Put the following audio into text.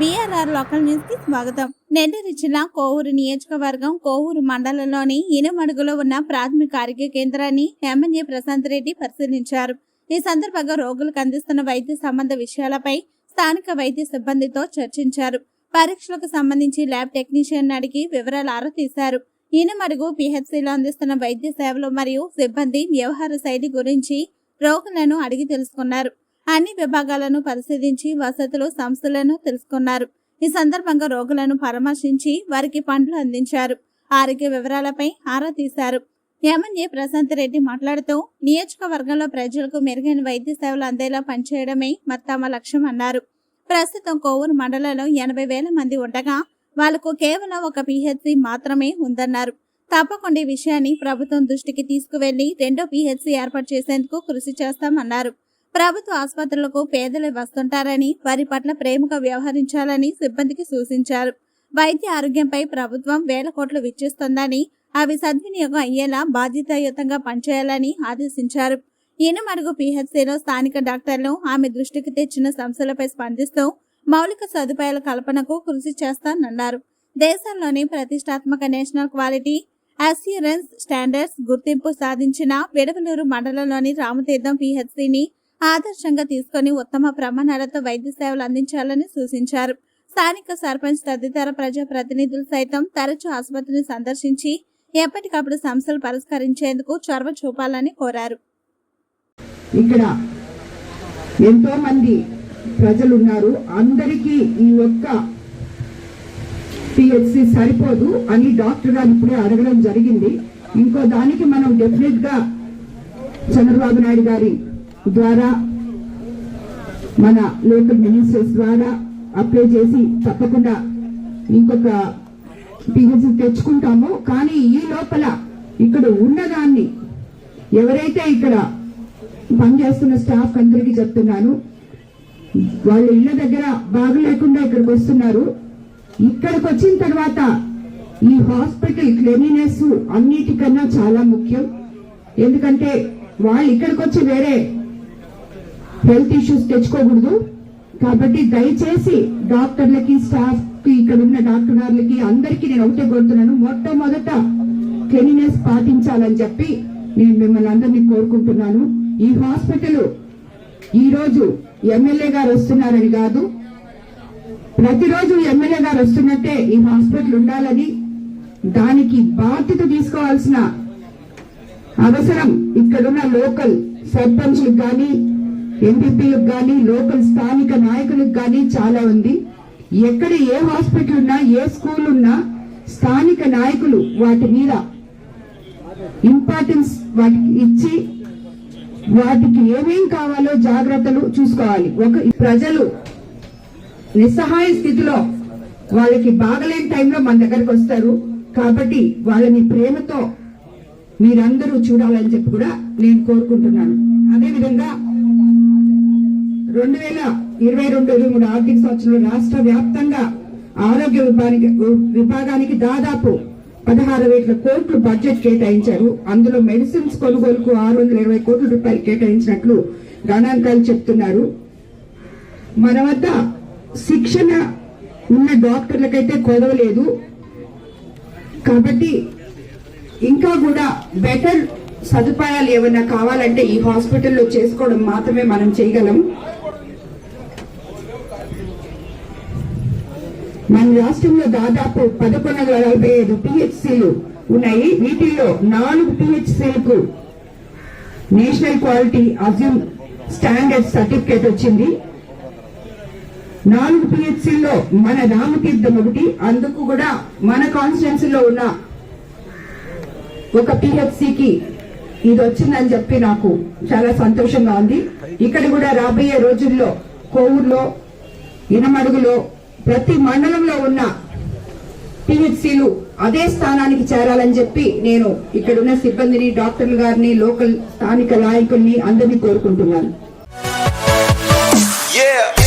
BRR local న్యూస్కి స్వాగతం. నెల్లూరు జిల్లా కోవూరు నియోజకవర్గం కోవూరు మండలంలోని ఇనుమడుగులో ఉన్న ప్రాథమిక ఆరోగ్య కేంద్రాన్ని ఎమ్మెల్యే ప్రశాంత్ రెడ్డి పరిశీలించారు. ఈ సందర్భంగా రోగులకు అందిస్తున్న వైద్య సంబంధ విషయాలపై స్థానిక వైద్య సిబ్బందితో చర్చించారు. పరీక్షలకు సంబంధించి ల్యాబ్ టెక్నీషియన్ అడిగి వివరాలు ఆరా తీశారు. ఇనమడుగు పిహెచ్సిలో అందిస్తున్న వైద్య సేవలు మరియు సిబ్బంది వ్యవహార శైలి గురించి రోగులను అడిగి తెలుసుకున్నారు. అన్ని విభాగాలను పరిశీలించి వసతులు సంస్థలను తెలుసుకున్నారు. ఈ సందర్భంగా రోగులను పరామర్శించి వారికి పండ్లు అందించారు. ఆరోగ్య వివరాలపై ఆరా తీశారు. ఎమ్మెల్యే ప్రశాంత్ రెడ్డి మాట్లాడుతూ నియోజకవర్గంలో ప్రజలకు మెరుగైన వైద్య సేవలు అందేలా పనిచేయడమే మరి తమ లక్ష్యం అన్నారు. ప్రస్తుతం కోవూరు మండలంలో ఎనభై వేల మంది ఉండగా వాళ్ళకు కేవలం ఒక పిహెచ్సి మాత్రమే ఉందన్నారు. తప్పకుండా ఈ విషయాన్ని ప్రభుత్వం దృష్టికి తీసుకువెళ్ళి రెండో పిహెచ్సి ఏర్పాటు చేసేందుకు కృషి చేస్తామన్నారు. ప్రభుత్వ ఆసుపత్రులకు పేదలు వస్తుంటారని వారి పట్ల ప్రేమగా వ్యవహరించాలని సిబ్బందికి సూచించారు. వైద్య ఆరోగ్యంపై ప్రభుత్వం వేల కోట్లు విచ్చిస్తుందని అవి సద్వినియోగం అయ్యేలా బాధ్యతాయుతంగా పనిచేయాలని ఆదేశించారు. ఈనమడుగు పిహెచ్సిలో స్థానిక డాక్టర్లు ఆమె దృష్టికి తెచ్చిన సమస్యలపై స్పందిస్తూ మౌలిక సదుపాయాల కల్పనకు కృషి చేస్తానన్నారు. దేశంలోని ప్రతిష్టాత్మక నేషనల్ క్వాలిటీ అస్యూరెన్స్ స్టాండర్డ్స్ గుర్తింపు సాధించిన విడవలూరు మండలంలోని రామతీర్థం పిహెచ్సిని ఆదర్శంగా తీసుకొని ఉత్తమ ప్రమాణాలతో వైద్య సేవలు అందించాలని సూచించారు. స్థానిక సర్పంచ్ తదితర ప్రజా ప్రతినిధులు సైతం తరచూ ఆసుపత్రిని సందర్శించి ఎప్పటికప్పుడు సమస్యలు పరిష్కరించేందుకు చొరవ చూపాలని కోరారు. ఇక్కడ ఎంతో మంది ప్రజలు ఉన్నారు అందరికీ ఈ ఒక్క పిహెచ్సి సరిపోదు అని డాక్టర్ గారు ఇప్పుడే అడగడం జరిగింది. ఇంకో దానికి మనం డెఫినెట్గా చంద్రబాబు నాయుడు గారి ద్వారా మన లోకల్ మినిస్టర్స్ ద్వారా అప్లై చేసి తప్పకుండా ఇంకొక పిహెచ్సి తెచ్చుకుంటాము. కానీ ఈ లోపల ఇక్కడ ఉన్నదాన్ని ఎవరైతే ఇక్కడ పనిచేస్తున్న స్టాఫ్ అందరికీ చెప్తున్నాను. వాళ్ళ ఇళ్ళ దగ్గర బాగలేకుండా ఇక్కడికి వస్తున్నారు. ఇక్కడికి వచ్చిన తర్వాత ఈ హాస్పిటల్ క్లెనినెస్ అన్నిటికన్నా చాలా ముఖ్యం. ఎందుకంటే వాళ్ళు ఇక్కడికి వచ్చి వేరే హెల్త్ ఇష్యూస్ తెచ్చుకోకూడదు. కాబట్టి దయచేసి డాక్టర్లకి స్టాఫ్కి ఇక్కడ ఉన్న డాక్టర్ గారులకి అందరికీ నేను ఒకటే కోరుతున్నాను. మొట్టమొదట క్లీనినెస్ పాటించాలని చెప్పి నేను మిమ్మల్ని అందరినీ కోరుకుంటున్నాను. ఈ హాస్పిటల్ ఈ రోజు ఎమ్మెల్యే గారు వస్తున్నారని కాదు ప్రతిరోజు ఎమ్మెల్యే గారు వస్తున్నట్టే ఈ హాస్పిటల్ ఉండాలని దానికి బాధ్యత తీసుకోవాల్సిన అవసరం ఇక్కడున్న లోకల్ సర్పంచ్లకు కానీ ఎంపీపీలకు కానీ లోకల్ స్థానిక నాయకులకు కానీ చాలా ఉంది. ఎక్కడ ఏ హాస్పిటల్ ఉన్నా ఏ స్కూల్ ఉన్నా స్థానిక నాయకులు వాటి మీద ఇంపార్టెన్స్ వాటికి ఇచ్చి వాటికి ఏమేం కావాలో జాగ్రత్తలు చూసుకోవాలి. ఒక ప్రజలు నిస్సహాయ స్థితిలో వాళ్ళకి బాగలేని టైంలో మన దగ్గరకు వస్తారు. కాబట్టి వాళ్ళని ప్రేమతో మీరందరూ చూడాలని చెప్పి కూడా నేను కోరుకుంటున్నాను. అదేవిధంగా రెండు వేల ఇరవై రెండు ఇరవై మూడు ఆర్థిక సంవత్సరంలో రాష్ట్ర వ్యాప్తంగా ఆరోగ్య విభాగానికి విభాగానికి దాదాపు పదహారు వేల కోట్లు బడ్జెట్ కేటాయించారు. అందులో మెడిసిన్స్ కొనుగోలుకు ఆరు వందల ఇరవై కోట్ల రూపాయలు కేటాయించినట్లు గణాంకాలు చెప్తున్నారు. మన వద్ద శిక్షణ ఉన్న డాక్టర్లకైతే కొదవలేదు. కాబట్టి ఇంకా కూడా బెటర్ సదుపాయాలు ఏమైనా కావాలంటే ఈ హాస్పిటల్లో చేసుకోవడం మాత్రమే మనం చేయగలం. మన రాష్ట్రంలో దాదాపు పదకొండు వందల నలభై ఐదు పిహెచ్సిలు ఉన్నాయి. వీటిల్లో నాలుగు పిహెచ్సిలకు national quality assume standard certificate వచ్చింది. నాలుగు పిహెచ్సిల్లో మన రామతీర్థం ఒకటి అందుకు కూడా మన కాన్స్టిట్యున్సీలో ఉన్న ఒక పిహెచ్సికి ఇది వచ్చిందని చెప్పి నాకు చాలా సంతోషంగా ఉంది ఇక్కడ కూడా రాబోయే రోజుల్లో కోవూరులో ఇనమడుగులో ప్రతి మండలంలో ఉన్న పిహెచ్సిలు అదే స్థానానికి చేరాలని చెప్పి నేను ఇక్కడున్న సిబ్బందిని డాక్టర్లు గారిని లోకల్ స్థానిక నాయకుల్ని అందరినీ కోరుకుంటున్నాను Yeah.